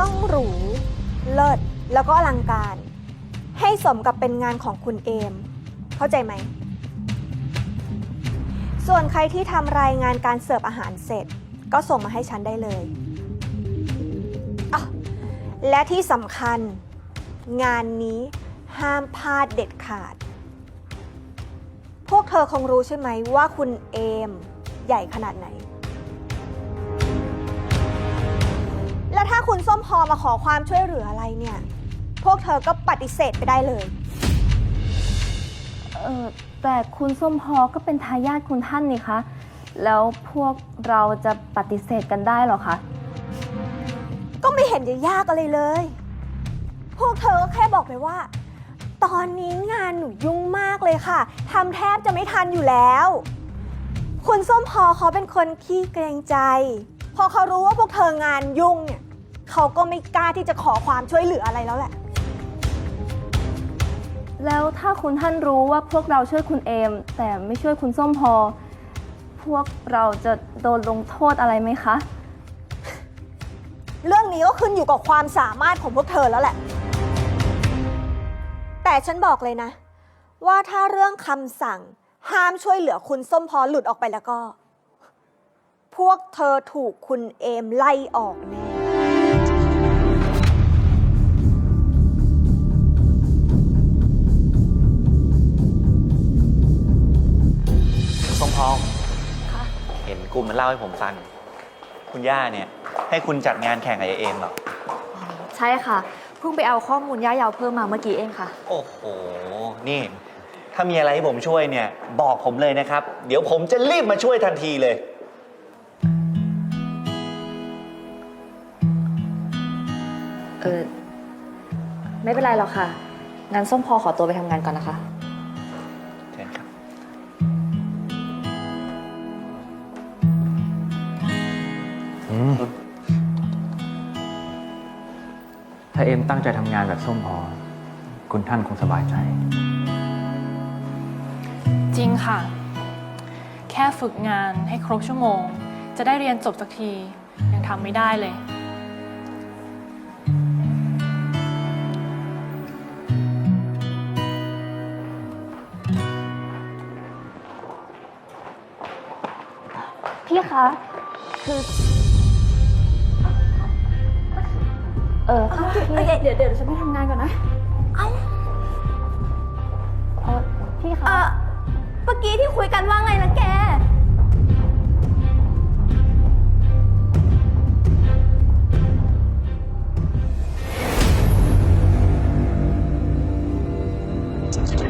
ต้องหรู เลิศ แล้วก็อลังการ ให้สมกับเป็นงานของคุณเอม เข้าใจไหม ส่วนใครที่ทำรายงานการเสิร์ฟอาหารเสร็จ ก็ส่งมาให้ฉันได้เลยอและที่สำคัญ งานนี้ห้ามพลาดเด็ดขาด พวกเธอคงรู้ใช่ไหมว่าคุณเอม ใหญ่ขนาดไหน คุณส้มพอมาขอความช่วยเหลืออะไรเนี่ย พวกเธอก็ปฏิเสธไปได้เลย เออแต่คุณส้มพอก็เป็นทายาทคุณท่านนี่คะ แล้วพวกเราจะปฏิเสธกันได้เหรอคะ ก็ไม่เห็นจะยากอะไรเลย พวกเธอก็แค่บอกไปว่า ตอนนี้งานหนูยุ่งมากเลยค่ะทำแทบจะไม่ทันอยู่แล้ว คุณส้มพอเขาเป็นคนขี้เกรงใจ พอเขารู้ว่าพวกเธองานยุ่งเนี่ย เขาก็ไม่กล้าที่จะขอความช่วยเหลืออะไรแล้วแหละ แล้วถ้าคุณท่านรู้ว่าพวกเราช่วยคุณเอม แต่ไม่ช่วยคุณส้มพอ พวกเราจะโดนลงโทษอะไรไหมคะ เรื่องนี้ก็ขึ้นอยู่กับความสามารถของพวกเธอแล้วแหละ แต่ฉันบอกเลยนะ ว่าถ้าเรื่องคำสั่งห้ามช่วยเหลือคุณส้มพอหลุดออกไปแล้วก็ พวกเธอถูกคุณเอมไล่ออกแน่ กลุ่มมันเล่าให้ผมฟัง คุณย่าเนี่ย ให้คุณจัดงานแข่งกับไอเอ็มเหรอ ใช่ค่ะ เพิ่งไปเอาข้อมูลย่ายาวเพิ่มมาเมื่อกี้เองค่ะ โอ้โห นี่ ถ้ามีอะไรให้ผมช่วยเนี่ย บอกผมเลยนะครับ เดี๋ยวผมจะรีบมาช่วยทันทีเลย เออ ไม่เป็นไรหรอกค่ะ งั้นส้มพอขอตัวไปทำงานก่อนนะคะาเอ็มตั้งใจทำงานแบบส้มพอ คุณท่านคงสบายใจ จริงค่ะ แค่ฝึกงานให้ครบชั่วโมง จะได้เรียนจบสักที ยังทำไม่ได้เลย พี่คะ คือ เออพี่ เดี๋ยวเดี๋ยวฉันไปทำงานก่อนนะ เออพี่คะเมื่อกี้ที่คุยกันว่าไงนะแกแป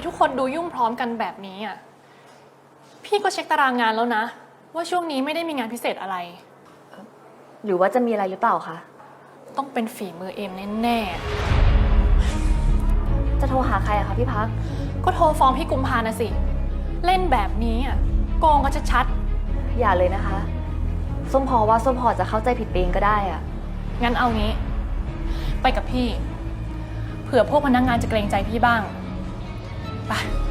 ทำไมทุกคนดูยุ่งพร้อมกันแบบนี้อะ พี่ก็เช็คตารางงานแล้วนะ ว่าช่วงนี้ไม่ได้มีงานพิเศษอะไร หรือว่าจะมีอะไรหรือเปล่าคะ ต้องเป็นฝีมือเอมแน่จะโทรหาใครอะคะพี่พักๆก็โทรฟ้องพี่กุมภานะสิ เล่นแบบนี้อะโกงก็ชัด อย่าเลยนะคะ ส้มพอว่าส้มพอจะเข้าใจผิดเองก็ได้อะๆงั้นเอางี้ ไปกับพี่ เผื่อพวกพนักงงานจะเกรงใจพี่บ้าง ไป